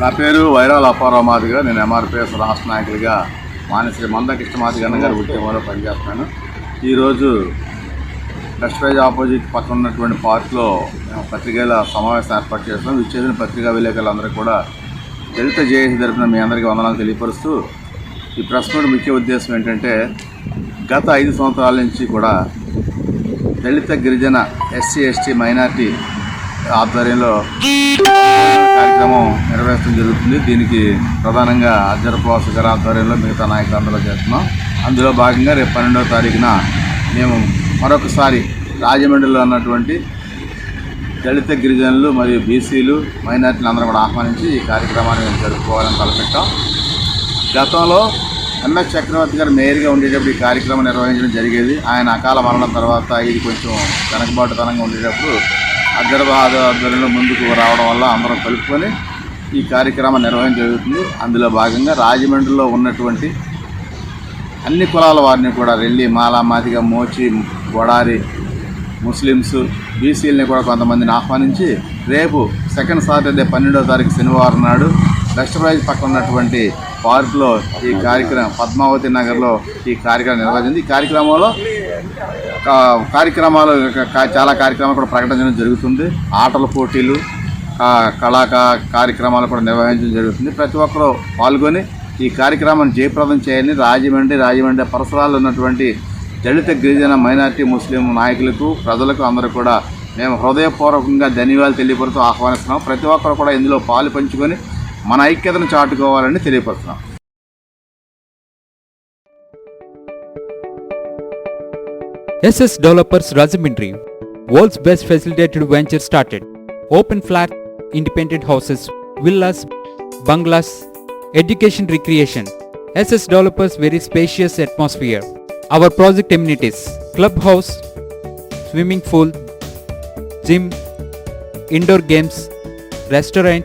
నా పేరు వైరాల అప్పారావు మాదిగా. నేను ఎంఆర్పిఎస్ రాష్ట్ర నాయకుడిగా మానశ్రీ మందకృష్ణ మాదిగన్న గారి ఉద్యమంలో పనిచేస్తున్నాను. ఈరోజు వెస్ట్ ప్రైజ్ ఆపోజిట్ పక్కన ఉన్నటువంటి పార్క్లో మేము పత్రికల సమావేశం ఏర్పాటు చేస్తాం విచ్చేసిన పత్రికా విలేకరులందరూ కూడా దళిత జేఏసీ తరఫున మీ అందరికీ వందనాలు తెలియపరుస్తూ ఈ ప్రెస్ మీట్ ముఖ్య ఉద్దేశం ఏంటంటే గత ఐదు సంవత్సరాల నుంచి కూడా దళిత గిరిజన ఎస్సీ ఎస్టీ మైనార్టీ ఆధ్వర్యంలో కార్యక్రమం నిర్వహించడం జరుగుతుంది. దీనికి ప్రధానంగా అజ్జరపాసు గారి ఆధ్వర్యంలో మిగతా నాయకులందరూ చేస్తున్నాం. అందులో భాగంగా రేపు పన్నెండవ తారీఖున మేము మరొకసారి రాజమండ్రిలో ఉన్నటువంటి దళిత గిరిజనులు మరియు బీసీలు మైనార్టీలు అందరూ కూడా ఆహ్వానించి ఈ కార్యక్రమాన్ని మేము జరుపుకోవాలని తలపెట్టాం. గతంలో ఎంఎస్ చక్రవర్తి గారు మేయర్గా ఉండేటప్పుడు ఈ కార్యక్రమం నిర్వహించడం జరిగేది. ఆయన అకాల మరణం తర్వాత ఇది కొంచెం వెనకబాటుతనంగా ఉండేటప్పుడు హైదరాబాద్ ఆధ్వర్యంలో ముందుకు రావడం వల్ల అందరం కలుపుకొని ఈ కార్యక్రమం నిర్వహణ జరుగుతుంది. అందులో భాగంగా రాజమండ్రిలో ఉన్నటువంటి అన్ని కులాల వారిని కూడా వెళ్ళి మాల మోచి గొడారి ముస్లిమ్స్ బీసీలని కూడా కొంతమందిని ఆహ్వానించి రేపు సెకండ్ సాటర్డే పన్నెండవ తారీఖు శనివారం నాడు వెస్ట్ ప్రైజ్ పక్కన ఉన్నటువంటి పార్కులో ఈ కార్యక్రమం పద్మావతి నగర్లో ఈ కార్యక్రమం నిర్వహించింది. ఈ కార్యక్రమంలో కార్యక్రమాలు చాలా కార్యక్రమాలు కూడా ప్రకటించడం జరుగుతుంది. ఆటల పోటీలు కళా కార్యక్రమాలు కూడా నిర్వహించడం జరుగుతుంది. ప్రతి ఒక్కరూ పాల్గొని ఈ కార్యక్రమాన్ని జయప్రదం చేయాలని రాజమండ్రి రాజమండ్రి పరిసరాల్లో ఉన్నటువంటి దళిత గిరిజన మైనార్టీ ముస్లిం నాయకులకు ప్రజలకు అందరూ కూడా మేము హృదయపూర్వకంగా ధన్యవాదాలు తెలియపడుతూ ఆహ్వానిస్తున్నాం. ప్రతి ఒక్కరు కూడా ఇందులో పాలు పంచుకొని మన ఐక్యతను చాటుకోవాలని తెలియపరుస్తున్నాం SS Developers Rajamindri, world's best facilitated venture started. Open flat, independent houses, villas, bungalows, education recreation. SS Developers very spacious atmosphere. Our project amenities, clubhouse, swimming pool, gym, indoor games, restaurant,